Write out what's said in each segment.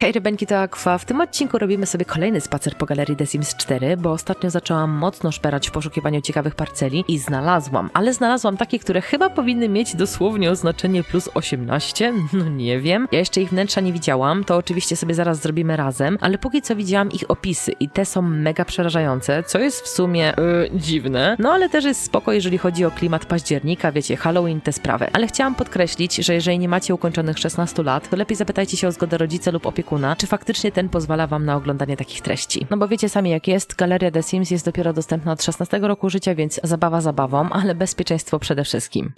Hej Rebenki, to Aqua. W tym odcinku robimy sobie kolejny spacer po galerii The Sims 4, bo ostatnio zaczęłam mocno szperać w poszukiwaniu ciekawych parceli i znalazłam, ale znalazłam takie, które chyba powinny mieć dosłownie oznaczenie plus 18, no nie wiem. Ja jeszcze ich wnętrza nie widziałam, to oczywiście sobie zaraz zrobimy razem, ale póki co widziałam ich opisy i te są mega przerażające, co jest w sumie yy, dziwne, no ale też jest spoko, jeżeli chodzi o klimat października, wiecie, Halloween, te sprawy. Ale chciałam podkreślić, że jeżeli nie macie ukończonych 16 lat, to lepiej zapytajcie się o zgodę rodzica lub opiekuna, czy faktycznie ten pozwala wam na oglądanie takich treści. No bo wiecie sami jak jest, galeria The Sims jest dopiero dostępna od 16 roku życia, więc zabawa zabawą, ale bezpieczeństwo przede wszystkim.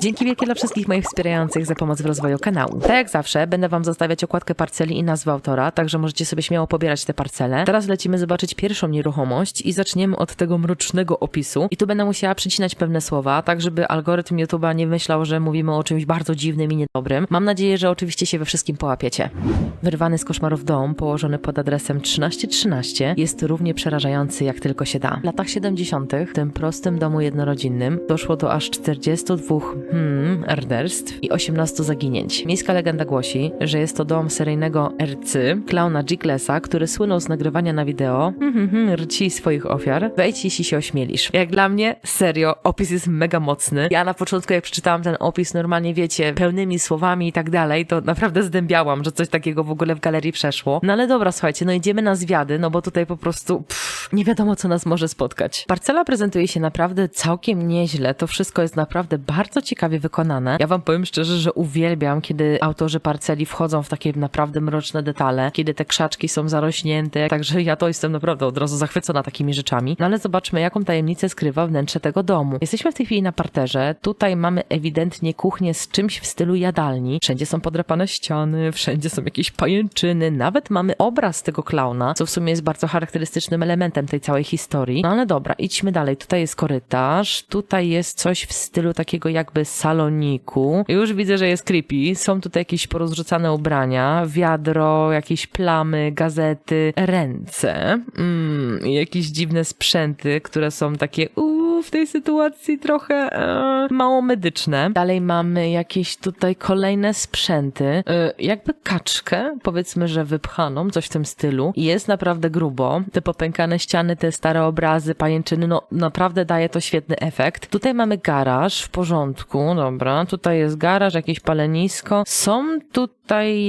Dzięki wielkie dla wszystkich moich wspierających za pomoc w rozwoju kanału. Tak jak zawsze, będę wam zostawiać okładkę parceli i nazwę autora, także możecie sobie śmiało pobierać te parcele. Teraz lecimy zobaczyć pierwszą nieruchomość i zaczniemy od tego mrocznego opisu. I tu będę musiała przycinać pewne słowa, tak żeby algorytm YouTube'a nie myślał, że mówimy o czymś bardzo dziwnym i niedobrym. Mam nadzieję, że oczywiście się we wszystkim połapiecie. Wyrwany z koszmarów dom, położony pod adresem 1313, jest równie przerażający jak tylko się da. W latach 70. w tym prostym domu jednorodzinnym doszło do aż 42 hmm, morderstw i 18 zaginięć. Miejska legenda głosi, że jest to dom seryjnego RC, klauna Jiglesa, który słynął z nagrywania na wideo hmm, hmm, hmm, rci swoich ofiar. Wejdź, jeśli się ośmielisz. Jak dla mnie, serio, opis jest mega mocny. Ja na początku, jak przeczytałam ten opis, normalnie wiecie, pełnymi słowami i tak dalej, to naprawdę zdębiałam, że coś takiego w ogóle w galerii przeszło. No ale dobra, słuchajcie, no idziemy na zwiady, no bo tutaj po prostu pff, nie wiadomo, co nas może spotkać. Parcela prezentuje się naprawdę całkiem nieźle. To wszystko jest naprawdę bardzo ciekawie wykonane. Ja wam powiem szczerze, że uwielbiam, kiedy autorzy parceli wchodzą w takie naprawdę mroczne detale, kiedy te krzaczki są zarośnięte, także ja to jestem naprawdę od razu zachwycona takimi rzeczami. No ale zobaczmy, jaką tajemnicę skrywa wnętrze tego domu. Jesteśmy w tej chwili na parterze. Tutaj mamy ewidentnie kuchnię z czymś w stylu jadalni. Wszędzie są podrapane ściany, wszędzie są jakieś pajęczyny, nawet mamy obraz tego klauna, co w sumie jest bardzo charakterystycznym elementem tej całej historii. No ale dobra, idźmy dalej. Tutaj jest korytarz, tutaj jest coś w stylu takiego jakby saloniku. Już widzę, że jest creepy. Są tutaj jakieś porozrzucane ubrania, wiadro, jakieś plamy, gazety, ręce, mm, jakieś dziwne sprzęty, które są takie uuu, w tej sytuacji trochę e, mało medyczne. Dalej mamy jakieś tutaj kolejne sprzęty, e, jakby kaczkę, powiedzmy, że wypchaną, coś w tym stylu. Jest naprawdę grubo. Te popękane ściany, te stare obrazy, pajęczyny, no naprawdę daje to świetny efekt. Tutaj mamy garaż, w porządku, dobra. Tutaj jest garaż, jakieś palenisko. Są tutaj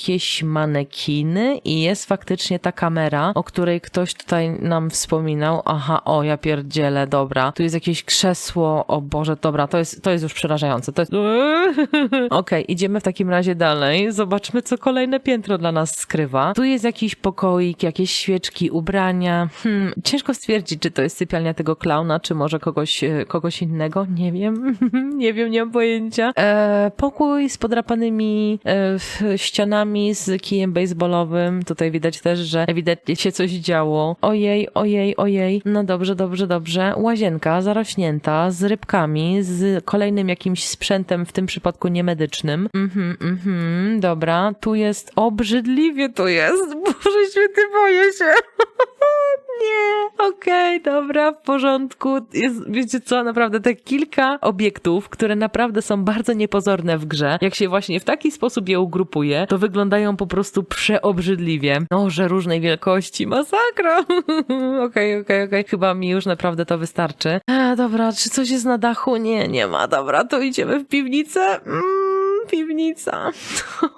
jakieś manekiny i jest faktycznie ta kamera, o której ktoś tutaj nam wspominał. Aha, o, ja pierdzielę, dobra. Tu jest jakieś krzesło, o Boże, dobra, to jest, to jest już przerażające. To jest... Okej, idziemy w takim razie dalej. Zobaczmy, co kolejne piętro dla nas skrywa. Tu jest jakiś pokoik, jakieś świeczki, ubrania. Hmm, ciężko stwierdzić, czy to jest sypialnia tego klauna, czy może kogoś, e, kogoś innego. Nie wiem. nie wiem, nie mam pojęcia. E, pokój z podrapanymi e, f- ścianami, z kijem baseballowym. Tutaj widać też, że ewidentnie się coś działo. Ojej, ojej, ojej. No dobrze, dobrze, dobrze. Łazienka zarośnięta, z rybkami, z kolejnym jakimś sprzętem, w tym przypadku niemedycznym. Mhm, mhm, dobra. Tu jest obrzydliwie to jest. Boże święty, boję się. Nie, okej, dobra, w porządku. Jest, wiecie co, naprawdę te kilka obiektów, które naprawdę są bardzo niepozorne w grze, jak się właśnie w taki sposób je ugrupuje, to wyglądają po prostu przeobrzydliwie. No, że różnej wielkości, masakra. Okej, okej, okej, chyba mi już naprawdę to wystarczy. A, dobra, czy coś jest na dachu? Nie, nie ma, dobra, to idziemy w piwnicę. Mm piwnica.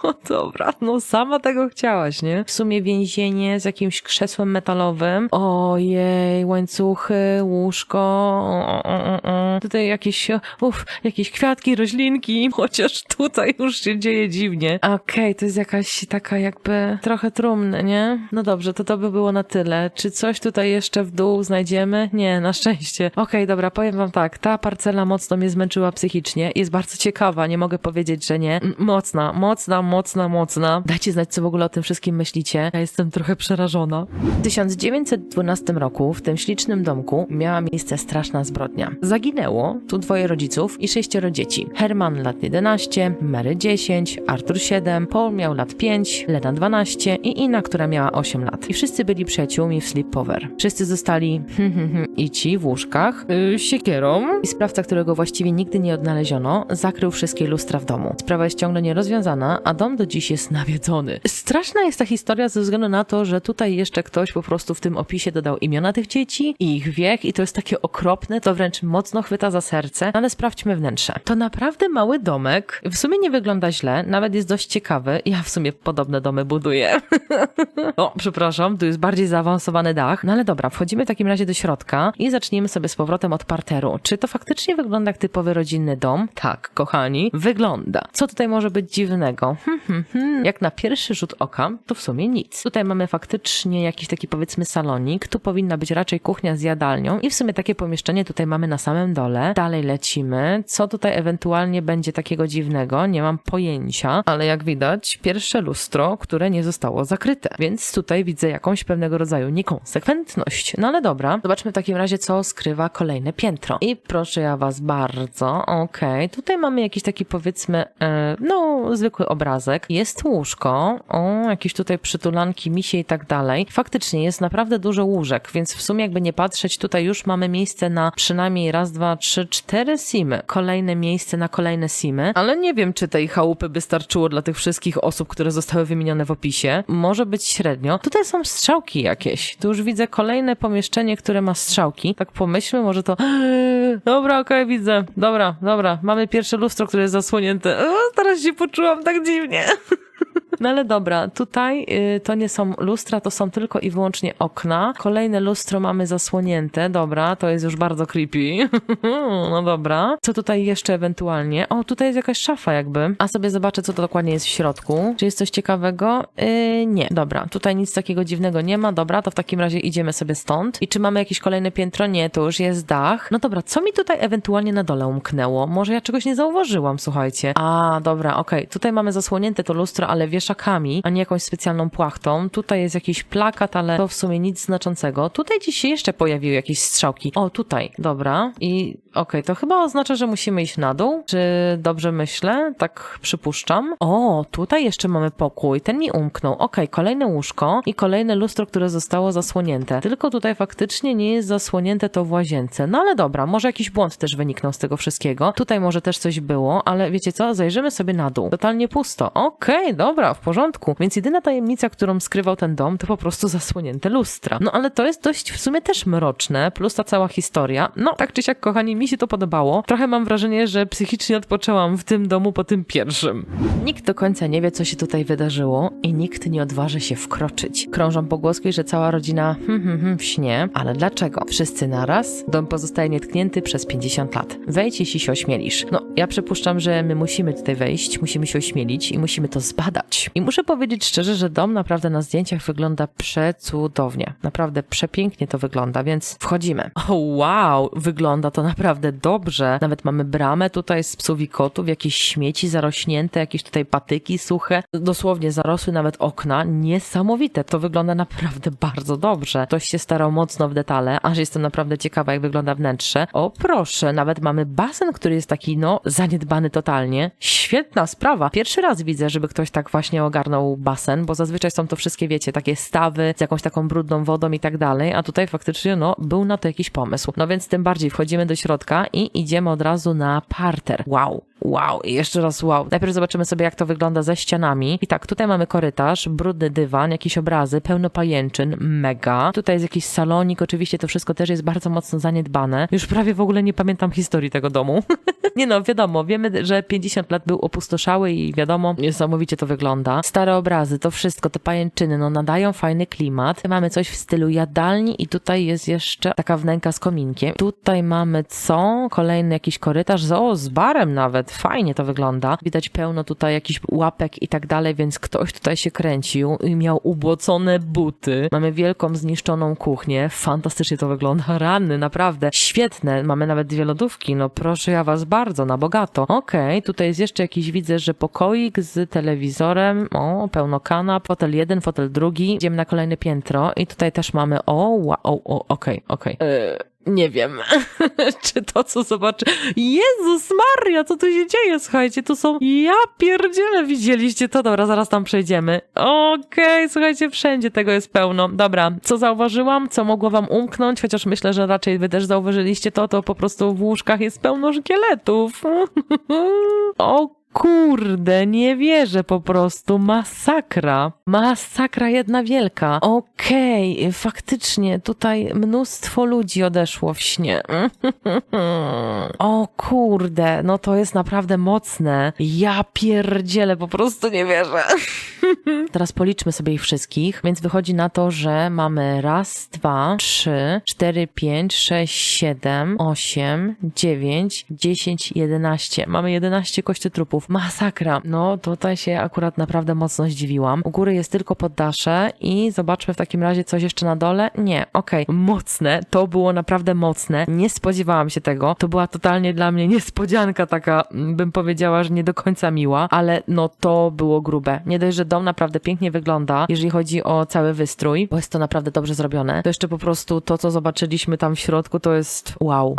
No dobra, no sama tego chciałaś, nie? W sumie więzienie z jakimś krzesłem metalowym. Ojej, łańcuchy, łóżko. O, o, o. Tutaj jakieś, uff, jakieś kwiatki, roślinki. Chociaż tutaj już się dzieje dziwnie. Okej, to jest jakaś taka jakby trochę trumny, nie? No dobrze, to to by było na tyle. Czy coś tutaj jeszcze w dół znajdziemy? Nie, na szczęście. Okej, dobra, powiem wam tak. Ta parcela mocno mnie zmęczyła psychicznie. Jest bardzo ciekawa, nie mogę powiedzieć, że nie. Mocna, mocna, mocna, mocna. Dajcie znać, co w ogóle o tym wszystkim myślicie. Ja jestem trochę przerażona. W 1912 roku w tym ślicznym domku miała miejsce straszna zbrodnia. Zaginęło tu dwoje rodziców i sześcioro dzieci. Herman lat 11, Mary 10, Arthur 7, Paul miał lat 5, Lena 12 i Ina, która miała 8 lat. I wszyscy byli przyjaciółmi w sleepover. Wszyscy zostali i ci w łóżkach yy, siekierą. I sprawca, którego właściwie nigdy nie odnaleziono, zakrył wszystkie lustra w domu. Sprawa jest ciągle nierozwiązana, a dom do dziś jest nawiedzony. Straszna jest ta historia ze względu na to, że tutaj jeszcze ktoś po prostu w tym opisie dodał imiona tych dzieci i ich wiek i to jest takie okropne, to wręcz mocno chwyta za serce, ale sprawdźmy wnętrze. To naprawdę mały domek. W sumie nie wygląda źle, nawet jest dość ciekawy. Ja w sumie podobne domy buduję. o, przepraszam, tu jest bardziej zaawansowany dach. No ale dobra, wchodzimy w takim razie do środka i zaczniemy sobie z powrotem od parteru. Czy to faktycznie wygląda jak typowy rodzinny dom? Tak, kochani, wygląda. Co tutaj może być dziwnego? Hmm, hmm, hmm. Jak na pierwszy rzut oka, to w sumie nic. Tutaj mamy faktycznie jakiś taki powiedzmy salonik. Tu powinna być raczej kuchnia z jadalnią i w sumie takie pomieszczenie tutaj mamy na samym dole. Dalej lecimy. Co tutaj ewentualnie będzie takiego dziwnego? Nie mam pojęcia, ale jak widać, pierwsze lustro, które nie zostało zakryte. Więc tutaj widzę jakąś pewnego rodzaju niekonsekwentność. No ale dobra, zobaczmy w takim razie, co skrywa kolejne piętro. I proszę ja was bardzo, okej, tutaj mamy jakiś taki powiedzmy, no, zwykły obrazek. Jest łóżko, o, jakieś tutaj przytulanki, misie i tak dalej. Faktycznie jest naprawdę dużo łóżek, więc w sumie jakby nie patrzeć, tutaj już mamy miejsce na przynajmniej raz, dwa, trzy, cztery simy. Kolejne miejsce na kolejne simy, ale nie wiem, czy tej chałupy by starczyło dla tych wszystkich osób, które zostały wymienione w opisie. Może być średnio. Tutaj są strzałki jakieś. Tu już widzę kolejne pomieszczenie, które ma strzałki. Tak pomyślmy, może to... Dobra, okej, widzę. Dobra, dobra. Mamy pierwsze lustro, które jest zasłonięte. O, teraz się poczułam tak dziwnie. No ale dobra, tutaj y, to nie są lustra, to są tylko i wyłącznie okna. Kolejne lustro mamy zasłonięte, dobra, to jest już bardzo creepy. no dobra. Co tutaj jeszcze ewentualnie? O, tutaj jest jakaś szafa jakby. A sobie zobaczę, co to dokładnie jest w środku. Czy jest coś ciekawego? Yy, nie, dobra, tutaj nic takiego dziwnego nie ma, dobra, to w takim razie idziemy sobie stąd. I czy mamy jakieś kolejne piętro? Nie, to już jest dach. No dobra, co mi tutaj ewentualnie na dole umknęło? Może ja czegoś nie zauważyłam, słuchajcie. A, dobra, okej, tutaj mamy zasłonięte to lustro, ale a nie jakąś specjalną płachtą. Tutaj jest jakiś plakat, ale to w sumie nic znaczącego. Tutaj gdzieś się jeszcze pojawiły jakieś strzałki. O, tutaj, dobra. I okej, to chyba oznacza, że musimy iść na dół. Czy dobrze myślę? Tak przypuszczam. O, tutaj jeszcze mamy pokój. Ten mi umknął. Okej, kolejne łóżko i kolejne lustro, które zostało zasłonięte. Tylko tutaj faktycznie nie jest zasłonięte to w łazience. No ale dobra, może jakiś błąd też wyniknął z tego wszystkiego. Tutaj może też coś było, ale wiecie co? Zajrzymy sobie na dół. Totalnie pusto. Okej, dobra, w porządku. Więc jedyna tajemnica, którą skrywał ten dom, to po prostu zasłonięte lustra. No ale to jest dość w sumie też mroczne, plus ta cała historia. No, tak czy siak, kochani, mi się to podobało. Trochę mam wrażenie, że psychicznie odpoczęłam w tym domu po tym pierwszym. Nikt do końca nie wie, co się tutaj wydarzyło i nikt nie odważy się wkroczyć. Krążą pogłoski, że cała rodzina hmm, hmm, hmm, w śnie, ale dlaczego? Wszyscy naraz? Dom pozostaje nietknięty przez 50 lat. Wejdź, jeśli się ośmielisz. No, ja przypuszczam, że my musimy tutaj wejść, musimy się ośmielić i musimy to zbadać. I muszę powiedzieć szczerze, że dom naprawdę na zdjęciach wygląda przecudownie. Naprawdę przepięknie to wygląda, więc wchodzimy. O, wow, wygląda to naprawdę dobrze. Nawet mamy bramę tutaj z psów i kotów, jakieś śmieci zarośnięte, jakieś tutaj patyki suche. Dosłownie zarosły nawet okna. Niesamowite. To wygląda naprawdę bardzo dobrze. Ktoś się starał mocno w detale, aż jestem naprawdę ciekawa, jak wygląda wnętrze. O, proszę, nawet mamy basen, który jest taki, no, zaniedbany totalnie. Świetna sprawa. Pierwszy raz widzę, żeby ktoś tak właśnie ogarnął basen, bo zazwyczaj są to wszystkie, wiecie, takie stawy z jakąś taką brudną wodą i tak dalej, a tutaj faktycznie, no, był na to jakiś pomysł. No więc tym bardziej wchodzimy do środka i idziemy od razu na parter. Wow. Wow, i jeszcze raz wow. Najpierw zobaczymy sobie, jak to wygląda ze ścianami. I tak, tutaj mamy korytarz, brudny dywan, jakieś obrazy, pełno pajęczyn, mega. Tutaj jest jakiś salonik, oczywiście to wszystko też jest bardzo mocno zaniedbane. Już prawie w ogóle nie pamiętam historii tego domu. nie no, wiadomo, wiemy, że 50 lat był opustoszały i wiadomo, niesamowicie to wygląda. Stare obrazy, to wszystko, te pajęczyny, no nadają fajny klimat. Mamy coś w stylu jadalni i tutaj jest jeszcze taka wnęka z kominkiem. Tutaj mamy co? Kolejny jakiś korytarz, o, z barem nawet fajnie to wygląda. Widać pełno tutaj jakichś łapek i tak dalej, więc ktoś tutaj się kręcił i miał ubłocone buty. Mamy wielką zniszczoną kuchnię. Fantastycznie to wygląda. Rany, naprawdę. Świetne. Mamy nawet dwie lodówki. No proszę ja was bardzo, na bogato. Okej, tutaj jest jeszcze jakiś, widzę, że pokoik z telewizorem. O, pełno kanap. Fotel jeden, fotel drugi. Idziemy na kolejne piętro i tutaj też mamy, o, wow, o, o, okej, okej. Eee, nie wiem, czy to, co zobaczy... Jezus Maria, co tu się dzieje? Słuchajcie, tu są... Ja pierdzielę, widzieliście to? Dobra, zaraz tam przejdziemy. Okej, słuchajcie, wszędzie tego jest pełno. Dobra, co zauważyłam? Co mogło wam umknąć? Chociaż myślę, że raczej wy też zauważyliście to, to po prostu w łóżkach jest pełno szkieletów. o Kurde, nie wierzę po prostu. Masakra. Masakra jedna wielka. Okej, faktycznie tutaj mnóstwo ludzi odeszło w śnie. o kurde, no to jest naprawdę mocne. Ja pierdzielę, po prostu nie wierzę. Teraz policzmy sobie ich wszystkich, więc wychodzi na to, że mamy raz, dwa, trzy, cztery, pięć, sześć, siedem, osiem, dziewięć, dziesięć, jedenaście. Mamy jedenaście Masakra. No tutaj się akurat naprawdę mocno zdziwiłam. U góry jest tylko poddasze i zobaczmy w takim razie coś jeszcze na dole. Nie, okej. Mocne. To było naprawdę mocne. Nie spodziewałam się tego. To była totalnie dla mnie niespodzianka taka, mm, bym powiedziała, że nie do końca miła, ale no to było grube. Nie dość, że dom naprawdę pięknie wygląda, jeżeli chodzi o cały wystrój, bo jest to naprawdę dobrze zrobione. To jeszcze po prostu to, co zobaczyliśmy tam w środku, to jest wow.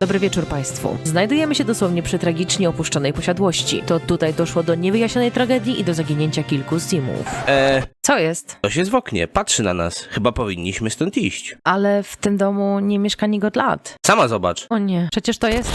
Dobry wieczór Państwu. Znajdujemy się dosłownie przy tragicznie opuszczonej posiadłości. To tutaj doszło do niewyjaśnionej tragedii i do zaginięcia kilku simów. Eee, Co jest? ktoś jest w oknie, patrzy na nas. Chyba powinniśmy stąd iść. Ale w tym domu nie mieszka nikt od lat. Sama zobacz. O nie, przecież to jest...